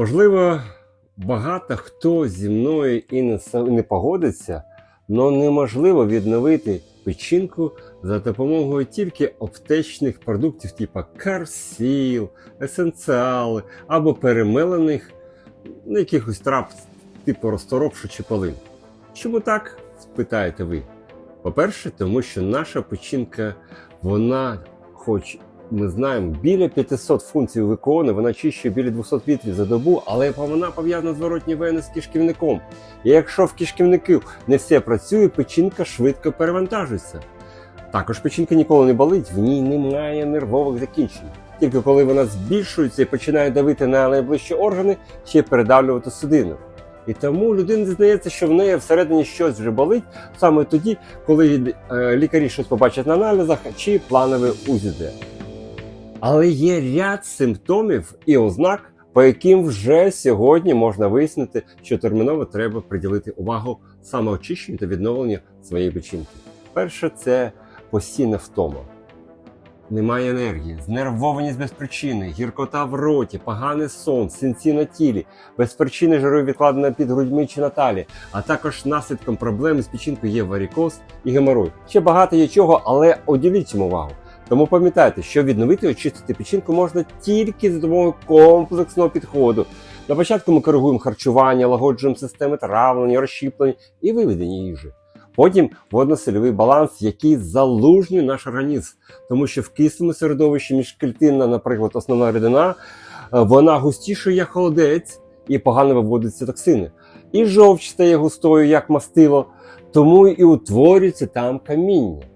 Можливо, багато хто зі мною і не, погодиться, але неможливо відновити печінку за допомогою тільки аптечних продуктів, типу карсіл, есенціали або перемелених ну, якихось трав, типу розторопшу чи полин. Чому так? спитаєте ви. По-перше, тому що наша печінка, вона, хоч ми знаємо, біля 500 функцій виконує, вона чищує біля 200 літрів за добу, але вона пов'язана з зворотні вени з кишківником. І якщо в кишківнику не все працює, печінка швидко перевантажується. Також печінка ніколи не болить, в ній немає нервових закінчень. Тільки коли вона збільшується і починає давити на найближчі органи, ще передавлювати судину. І тому людині здається, що в неї всередині щось вже болить саме тоді, коли е, лікарі щось побачать на аналізах чи планове УЗД. Але є ряд симптомів і ознак, по яким вже сьогодні можна вияснити, що терміново треба приділити увагу самоочищенню та відновленню своєї печінки. Перше це постійна втома. Немає енергії, знервованість без причини, гіркота в роті, поганий сон, синці на тілі, без причини жирові відкладення під грудьми чи на талі, а також наслідком проблем з печінкою є варікоз і геморой. Ще багато є чого, але оділіть цьому увагу. Тому пам'ятайте, що відновити і очистити печінку можна тільки за допомогою комплексного підходу. На початку ми коригуємо харчування, лагоджуємо системи травлення, розщіплення і виведення їжі. Потім водно-сольовий баланс, який залужнює наш організм, тому що в кислому середовищі міжклітинна, наприклад, основна рідина, е, вона густішою як холодець і погано виводяться токсини. І жовч стає густою, як мастило, тому і утворюється там каміння.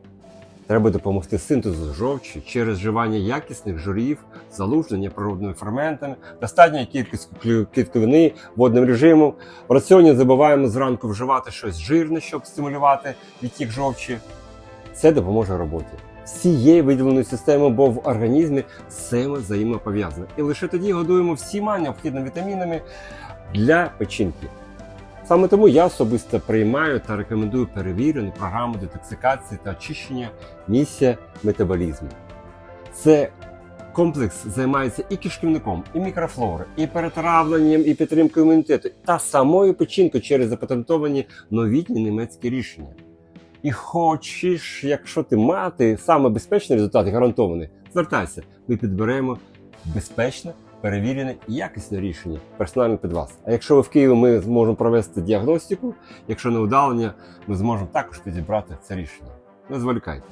Треба допомогти синтезу жовчі через вживання якісних жирів, залуження природними ферментами, достатньої кількості клітковини, водним режимом. В раціоні забуваємо зранку вживати щось жирне, щоб стимулювати відтік жовчі. Це допоможе роботі. Всією виділеною системою, бо в організмі все взаємопов'язане. І лише тоді годуємо всіма необхідними вітамінами для печінки. Саме тому я особисто приймаю та рекомендую перевірену програму детоксикації та очищення місця метаболізму. Це комплекс займається і кишківником, і мікрофлори, і перетравленням, і підтримкою імунітету, та самою печінкою через запатентовані новітні німецькі рішення. І хочеш, якщо ти мати саме безпечний результат, гарантований, звертайся, ми підберемо безпечне, перевірене і якісне рішення персонально під вас. А якщо ви в Києві, ми зможемо провести діагностику. Якщо не удалення, ми зможемо також підібрати це рішення. Не зволікайте.